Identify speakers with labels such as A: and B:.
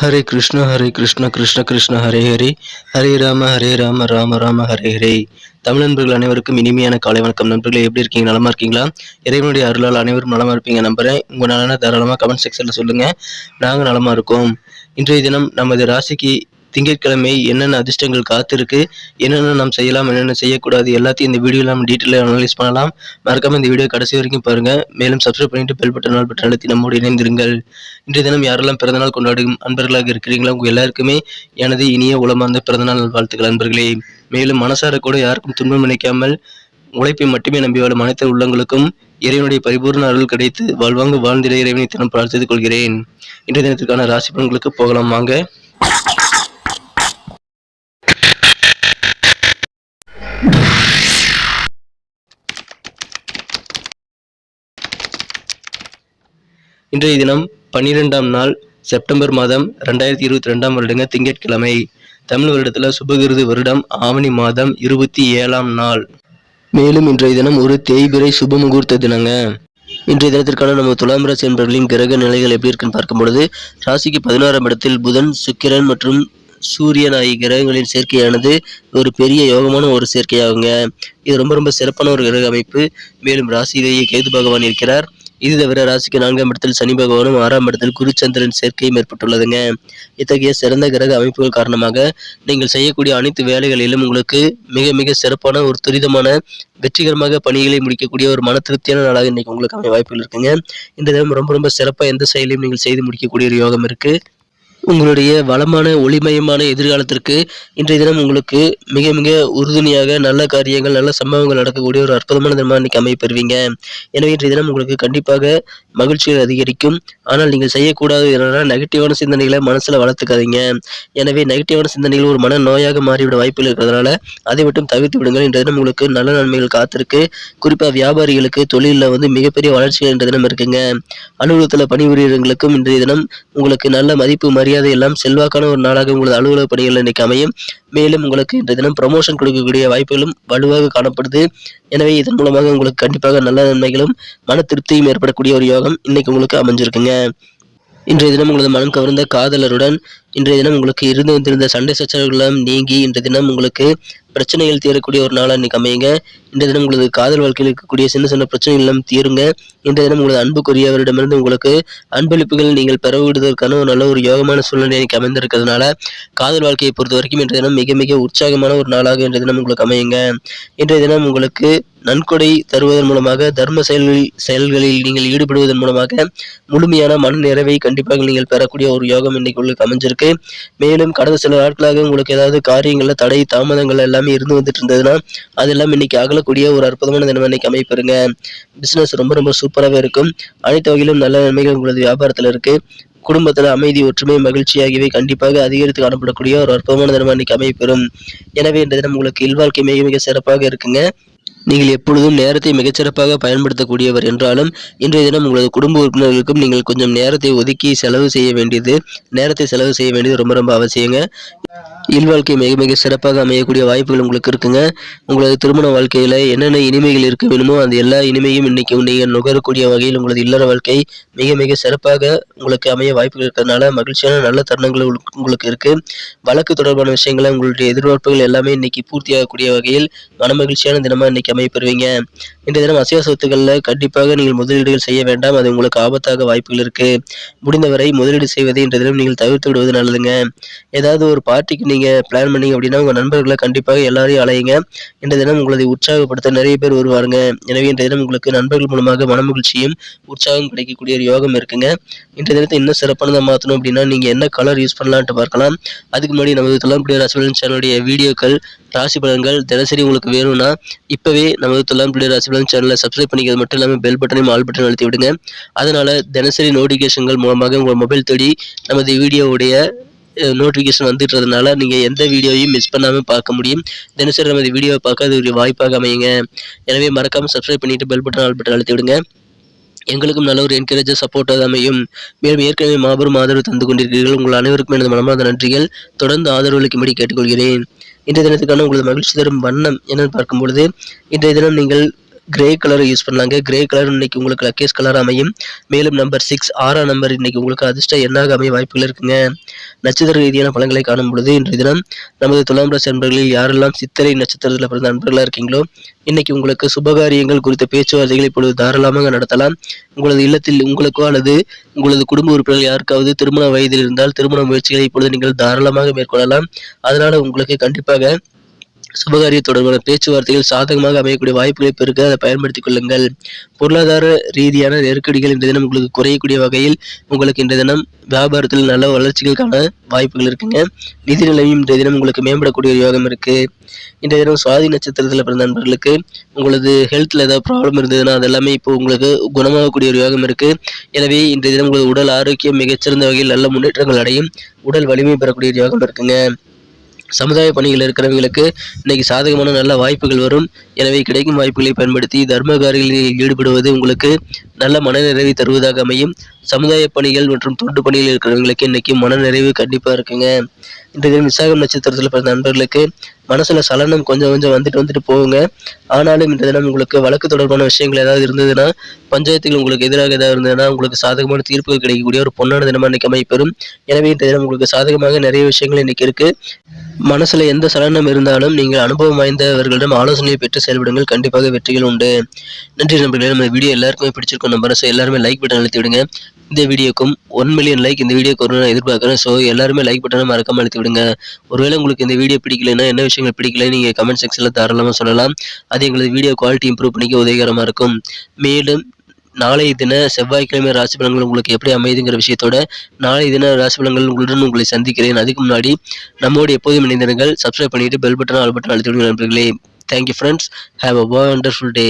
A: ஹரே கிருஷ்ண ஹரே கிருஷ்ண கிருஷ்ண கிருஷ்ண ஹரே ஹரே ஹரே ராம ஹரே ராம ராம ராம ஹரே ஹரே தமிழ் நண்பர்கள் அனைவருக்கும் இனிமையான காலை வணக்கம். நண்பர்களே எப்படி இருக்கீங்க? நலமா இருக்கீங்களா? இறைவனுடைய அருளால் அனைவரும் நலமா இருப்பீங்க. நம்புறேன். உங்க நலனை தாராளமாக கமெண்ட் செக்ஷன்ல சொல்லுங்க. நாங்க நலமா இருக்கோம். இன்றைய தினம் நமது ராசிக்கு திங்கட்கிழமை என்னென்ன அதிர்ஷ்டங்கள் காத்திருக்கு என்னென்ன நாம் செய்யலாம் என்னென்ன செய்யக்கூடாது எல்லாத்தையும் இந்த வீடியோவில் நம்ம டீட்டெயிலாக அனலைஸ் பண்ணலாம். மறக்காம இந்த வீடியோ கடைசி வரைக்கும் பாருங்க. மேலும் சப்ஸ்கிரைப் பண்ணிட்டு பெல் பட்டன் நாள் பட்டன் அழுத்தி நம்மோடு இணைந்திருங்கள். இன்றைய தினம் யாரெல்லாம் பிறந்தநாள் கொண்டாடும் அன்பர்களாக இருக்கிறீங்களோ உங்கள் எல்லாருக்குமே எனது இனிய உளமார்ந்த பிறந்தநாள் வாழ்த்துக்கள் அன்பர்களே. மேலும் மனசார கூட யாருக்கும் துன்பம் நினைக்காமல் உழைப்பை மட்டுமே நம்பி வாழும் அனைத்து உள்ளங்களுக்கும் இறைவனுடைய பரிபூர்ண அருள் கிடைத்து வாழ்வாங்க வாழ்ந்திட இறைவனை தினம் பிரார்த்தித்துக் கொள்கிறேன். இன்றைய தினத்திற்கான ராசி பலன்களுக்கு போகலாம் வாங்க. இன்றைய தினம் பன்னிரெண்டாம் நாள் செப்டம்பர் மாதம் ரெண்டாயிரத்தி இருபத்தி ரெண்டாம் வருடங்க திங்கட்கிழமை. தமிழ் வருடத்தில் சுபகிருது வருடம் ஆவணி மாதம் இருபத்தி ஏழாம் நாள். மேலும் இன்றைய தினம் ஒரு தேய்பிரை சுப முகூர்த்த தினங்க. இன்றைய தினத்திற்கான நம்ம துலாம் ராசி என்பவர்களின் கிரக நிலைகள் எப்படி இருக்குன்னு பார்க்கும் பொழுது ராசிக்கு பதினோராம் இடத்தில் புதன் சுக்கிரன் மற்றும் சூரியன் ஆகிய கிரகங்களின் சேர்க்கையானது ஒரு பெரிய யோகமான ஒரு சேர்க்கையாகுங்க. இது ரொம்ப ரொம்ப சிறப்பான ஒரு கிரக அமைப்பு. மேலும் ராசியிலேயே கேது பகவான் இருக்கிறார். இது தவிர ராசிக்கு நான்காம் இடத்தில் சனி பகவானும் ஆறாம் இடத்தில் குருச்சந்திரன் சேர்க்கையும் ஏற்பட்டுள்ளதுங்க. இத்தகைய சிறந்த கிரக அமைப்புகள் காரணமாக நீங்கள் செய்யக்கூடிய அனைத்து வேலைகளிலும் உங்களுக்கு மிக மிக சிறப்பான ஒரு துரிதமான வெற்றிகரமாக பணிகளை முடிக்கக்கூடிய ஒரு மன திருப்தியான நாளாக இன்னைக்கு உங்களுக்கு அமைய வாய்ப்புகள் இருக்குங்க. இந்த தினம் ரொம்ப ரொம்ப சிறப்பாக எந்த செயலையும் நீங்கள் செய்து முடிக்கக்கூடிய ஒரு யோகம் இருக்குது உங்களுடைய வளமான ஒளிமயமான எதிர்காலத்திற்கு இன்றைய தினம் உங்களுக்கு மிக மிக உறுதுணையாக நல்ல காரியங்கள் நல்ல சம்பவங்கள் நடக்கக்கூடிய ஒரு அற்புதமான தினமாக இன்னைக்கு அமைப்பெறுவீங்க எனவே இன்றைய தினம் உங்களுக்கு கண்டிப்பாக மகிழ்ச்சிகள் அதிகரிக்கும். ஆனால் நீங்கள் செய்யக்கூடாது என்னன்னா நெகட்டிவான சிந்தனைகளை மனசில் வளர்த்துக்காதீங்க. எனவே நெகட்டிவான சிந்தனைகள் ஒரு மன நோயாக மாறிவிட வாய்ப்புகள் இருக்கிறதுனால அதை மட்டும் தவிர்த்து விடுங்கள். இன்றைய தினம் உங்களுக்கு நல்ல நன்மைகள் காத்திருக்கு. குறிப்பாக வியாபாரிகளுக்கு தொழிலில் வந்து மிகப்பெரிய வளர்ச்சிகள் இன்றைய தினம் இருக்குங்க. அலுவலகத்தில் பணிபுரியவர்களுக்கும் இன்றைய தினம் உங்களுக்கு நல்ல மதிப்பு மரியாதை எல்லாம் செல்வாக்கான ஒரு நாளாக உங்களது அலுவலக பணிகள் இன்னைக்கு அமையும். மேலும் உங்களுக்கு இந்த தினம் ப்ரமோஷன் கொடுக்கக்கூடிய வாய்ப்புகளும் வலுவாக காணப்படுது. எனவே இதன் மூலமாக உங்களுக்கு கண்டிப்பாக நல்ல நன்மைகளும் மன திருப்தியும் ஏற்படக்கூடிய ஒரு யோகம் இன்னைக்கு உங்களுக்கு அமைஞ்சிருக்குங்க. இன்றைய தினம் உங்களது மனம் கவர்ந்த காதலருடன் இன்றைய தினம் உங்களுக்கு இருந்து வந்திருந்த சண்டை சச்சரவுகளும் நீங்கி இன்றைய தினம் உங்களுக்கு பிரச்சனைகள் தீரக்கூடிய ஒரு நாளாக இன்னைக்கு அமையுங்க. இந்த தினம் உங்களது காதல் வாழ்க்கையில் இருக்கக்கூடிய சின்ன சின்ன பிரச்சனைகள் எல்லாம் தீருங்க. இந்த தினம் உங்களது அன்புக்குரியவரிடமிருந்து உங்களுக்கு அன்பளிப்புகள் நீங்கள் பெற விடுவதற்கான ஒரு நல்ல ஒரு யோகமான சூழ்நிலை எனக்கு அமைந்திருக்கிறதுனால காதல் வாழ்க்கையை பொறுத்த வரைக்கும் இன்றைய தினம் மிக மிக உற்சாகமான ஒரு நாளாக இன்றைய தினம் உங்களுக்கு அமையுங்க. இன்றைய தினம் உங்களுக்கு நன்கொடை தருவதன் மூலமாக தர்ம செயல்களில் செயல்களில் நீங்கள் ஈடுபடுவதன் மூலமாக முழுமையான மன நிறைவை கண்டிப்பாக நீங்கள் பெறக்கூடிய ஒரு யோகம் இன்னைக்கு உங்களுக்கு அமைஞ்சிருக்கு. மேலும் கடந்த சில நாட்களாக உங்களுக்கு ஏதாவது காரியங்களில் தடை தாமதங்கள் எல்லாமே இருந்து வந்துட்டு இருந்ததுன்னா அதெல்லாம் இன்னைக்கு அகல அகலக்கூடிய ஒரு அற்புதமான தினம் இன்னைக்கு அமைப்பிருங்க பிசினஸ் ரொம்ப ரொம்ப சூப்பராகவே இருக்கும். அனைத்து வகையிலும் நல்ல நன்மைகள் உங்களது வியாபாரத்தில் இருக்கு. குடும்பத்தில் அமைதி ஒற்றுமை மகிழ்ச்சி ஆகியவை கண்டிப்பாக அதிகரித்து காணப்படக்கூடிய ஒரு அற்புதமான தினம் இன்னைக்கு அமைப்பெறும் எனவே இந்த தினம் உங்களுக்கு இல்வாழ்க்கை மிக மிக சிறப்பாக இருக்குங்க. நீங்கள் எப்பொழுதும் நேரத்தை மிகச்சிறப்பாக பயன்படுத்தக்கூடியவர் என்றாலும் இன்றைய தினம் உங்களது குடும்ப உறுப்பினர்களுக்கும் நீங்கள் கொஞ்சம் நேரத்தை ஒதுக்கி செலவு செய்ய வேண்டியது நேரத்தை செலவு செய்ய வேண்டியது ரொம்ப ரொம்ப அவசியங்க. இல்வாழ்க்கை மிக மிக சிறப்பாக அமையக்கூடிய வாய்ப்புகள் உங்களுக்கு இருக்குங்க. உங்களது திருமண வாழ்க்கையில என்னென்ன இனிமைகள் இருக்க வேணுமோ அந்த எல்லா இனிமையும் இன்னைக்கு நீங்கள் நுகரக்கூடிய வகையில் உங்களது இல்லற வாழ்க்கை மிக மிக சிறப்பாக உங்களுக்கு அமைய வாய்ப்புகள் இருக்கிறதுனால மகிழ்ச்சியான நல்ல தருணங்கள் உங்களுக்கு- இருக்கு. வழக்கு தொடர்பான விஷயங்களை உங்களுடைய எதிர்பார்ப்புகள் எல்லாமே இன்னைக்கு பூர்த்தியாகக்கூடிய வகையில் மனமகிழ்ச்சியான தினமா இன்னைக்கு அமைப்பெறுவீங்க இன்றைய தினம் அசைவ சொத்துக்களில் கண்டிப்பாக நீங்கள் முதலீடுகள் செய்ய வேண்டாம். அது உங்களுக்கு ஆபத்தாக வாய்ப்புகள் இருக்கு. முடிந்தவரை முதலீடு செய்வதை இன்றைய தினம் நீங்கள் தவிர்த்து விடுவது நல்லதுங்க. ஏதாவது ஒரு பார்ட்டிக்கு நீங்கள் பிளான் பண்ணீங்க அப்படின்னா உங்கள் நண்பர்களை கண்டிப்பாக எல்லாரையும் அலையுங்க இந்த தினம் உங்களை உற்சாகப்படுத்த நிறைய பேர் வருவாருங்க. எனவே இந்த தினம் உங்களுக்கு நண்பர்கள் மூலமாக மனமகிழ்ச்சியும் உற்சாகம் கிடைக்கக்கூடிய ஒரு யோகம் இருக்குங்க. இந்த தினத்தை இன்னும் சிறப்பானதாக மாற்றணும் அப்படின்னா நீங்கள் என்ன கலர் யூஸ் பண்ணலான்ட்டு பார்க்கலாம். அதுக்கு முன்னாடி நமது துலாம் ராசிபலன் சேனலுடைய வீடியோக்கள் ராசி பலன்கள் தினசரி உங்களுக்கு வேணும்னா இப்போவே நமது துலாம் ராசி பலன் சேனலை சப்ஸ்கிரைப் பண்ணிக்கிறது மட்டும் இல்லாமல் பெல் பட்டனையும் ஆல் பட்டன் அழுத்தி விடுங்க. அதனால் தினசரி நோட்டிஃபிகேஷன்கள் மூலமாக உங்கள் மொபைல் தேடி நமது வீடியோவுடைய நோட்டிஃபிகேஷன் வந்துடுறதுனால நீங்கள் எந்த வீடியோவையும் மிஸ் பண்ணாமல் பார்க்க முடியும். தினசரி நமது வீடியோவை பார்க்க அது ஒரு வாய்ப்பாக அமையுங்க. எனவே மறக்காமல் சப்ஸ்கிரைப் பண்ணிட்டு பெல் பட்டன் ஆல் பட்டன் அழுத்தி விடுங்க. எங்களுக்கும் நல்ல ஒரு என்கரேஜர் சப்போர்ட்டாக அமையும். மேலும் ஏற்கனவே மாபெரும் ஆதரவு தந்து கொண்டிருக்கிறீர்கள். உங்கள் அனைவருக்கும் எனது மனமார்ந்த நன்றிகள். தொடர்ந்து ஆதரவு அளிக்கும்படி கேட்டுக்கொள்கிறேன். இன்றைய தினத்துக்கான உங்களது மகிழ்ச்சி தரும் வண்ணம் என்னன்னு பார்க்கும் பொழுது இன்றைய தினம் நீங்கள் கிரே கலரை யூஸ் பண்ணலாங்க. கிரே கலர் இன்னைக்கு உங்களுக்கு லக்கேஸ் கலர் அமையும். மேலும் நம்பர் சிக்ஸ் ஆறாம் நம்பர் இன்னைக்கு உங்களுக்கு அதிர்ஷ்ட எண்ணாக அமைய வாய்ப்புகள் இருக்குங்க. நட்சத்திர ரீதியான பழங்களை காணும் பொழுது இன்றைய தினம் நமது துலாம் ராசி நண்பர்களில் யாரெல்லாம் சித்திரை நட்சத்திரத்தில் பிறந்த நண்பர்களாக இருக்கீங்களோ இன்னைக்கு உங்களுக்கு சுபகாரியங்கள் குறித்த பேச்சுவார்த்தைகளை இப்பொழுது தாராளமாக நடத்தலாம். உங்களது இல்லத்தில் உங்களுக்கோ அல்லது உங்களது குடும்ப உறுப்பினர்கள் யாருக்காவது திருமண வயதில் இருந்தால் திருமண முயற்சிகளை இப்பொழுது நீங்கள் தாராளமாக மேற்கொள்ளலாம். அதனால உங்களுக்கு கண்டிப்பாக சுபகாரிய தொடர்பான பேச்சுவார்த்தைகள் சாதகமாக அமையக்கூடிய வாய்ப்புகளை பெருக்க அதை பயன்படுத்திக் கொள்ளுங்கள். பொருளாதார ரீதியான நெருக்கடிகள் இன்றைய தினம் உங்களுக்கு குறையக்கூடிய வகையில் உங்களுக்கு இன்றைய தினம் வியாபாரத்தில் நல்ல வளர்ச்சிகளுக்கான வாய்ப்புகள் இருக்குங்க. நிதி நிலையும் இன்றைய தினம் உங்களுக்கு மேம்படக்கூடிய ஒரு யோகம் இருக்கு. இன்றைய தினம் சுவாதி நட்சத்திரத்தில் பிறந்த நண்பர்களுக்கு உங்களது ஹெல்த்தில் ஏதாவது ப்ராப்ளம் இருந்ததுன்னா அது எல்லாமே இப்போ உங்களுக்கு குணமாகக்கூடிய ஒரு யோகம் இருக்கு. எனவே இன்றைய தினம் உங்களது உடல் ஆரோக்கியம் மிகச்சிறந்த வகையில் நல்ல முன்னேற்றங்கள் அடையும். உடல் வலிமை பெறக்கூடிய யோகம் இருக்குங்க. சமுதாய பணிகள் இருக்கிறவங்களுக்கு இன்னைக்கு சாதகமான நல்ல வாய்ப்புகள் வரும். எனவே கிடைக்கும் வாய்ப்புகளை பயன்படுத்தி தர்ம காரியங்களில் ஈடுபடுவது உங்களுக்கு நல்ல மனநிறைவை தருவதாக அமையும். சமுதாய பணிகள் மற்றும் தொண்டு பணிகள் இருக்கிறவங்களுக்கு இன்னைக்கு மனநிறைவு கண்டிப்பாக இருக்குங்க. இன்றைய விசாகம் நட்சத்திரத்தில் பிறந்த நண்பர்களுக்கு மனசில் சலனம் கொஞ்சம் கொஞ்சம் வந்துட்டு வந்துட்டு போகுங்க. ஆனாலும் இந்த தினம் உங்களுக்கு வழக்கு தொடர்பான விஷயங்கள் ஏதாவது இருந்ததுன்னா பஞ்சாயத்துகள் உங்களுக்கு எதிராக ஏதாவது இருந்ததுன்னா உங்களுக்கு சாதகமான தீர்ப்புகள் கிடைக்கக்கூடிய ஒரு பொன்னான தினமாக இன்னைக்கு அமைப்பெறும் எனவே இந்த தினம் உங்களுக்கு சாதகமாக நிறைய விஷயங்கள் இன்னைக்கு இருக்குது மனசுல எந்த சலனம் இருந்தாலும் நீங்கள் அனுபவம் வாய்ந்தவர்களிடம் ஆலோசனையை பெற்று செயல்படுங்கள். கண்டிப்பாக வெற்றிகள் உண்டு. நன்றி நண்பர்களே நம்ம வீடியோ எல்லாருக்குமே பிடிச்சிருக்கும் நம்பர். ஸோ எல்லாருமே லைக் பட்டன் அழுத்தி விடுங்க. இந்த வீடியோக்கும் ஒன் மில்லியன் லைக் இந்த வீடியோக்கு வரும்னு நான் எதிர்பார்க்குறேன். ஸோ எல்லாருமே லைக் பட்டனை மறக்காமல் அழுத்தி விடுங்க. ஒருவேளை உங்களுக்கு இந்த வீடியோ பிடிக்கலைன்னா என்ன விஷயங்கள் பிடிக்கல நீங்கள் கமெண்ட் செக்ஷனில் தாராளமாக சொல்லலாம். அது எங்களது வீடியோ குவாலிட்டி இம்ப்ரூவ் பண்ணிக்க உதவிகரமாக இருக்கும். மேலும் நாளைய தின செவ்வாய்க்கிழமை ராசி பலன்கள் உங்களுக்கு எப்படி அமையுதுங்கிற விஷயத்தோட நாளைய தின ராசி பலன்கள் உங்களுடன் உங்களை சந்திக்கிறேன். அதுக்கு முன்னாடி நம்மோடு எப்போதும் இணைந்திருங்கள். சப்ஸ்கிரைப் பண்ணிட்டு பெல் பட்டன் ஆல் பட்டன் அழுத்தி நண்பர்களே. Thank you friends have a wonderful day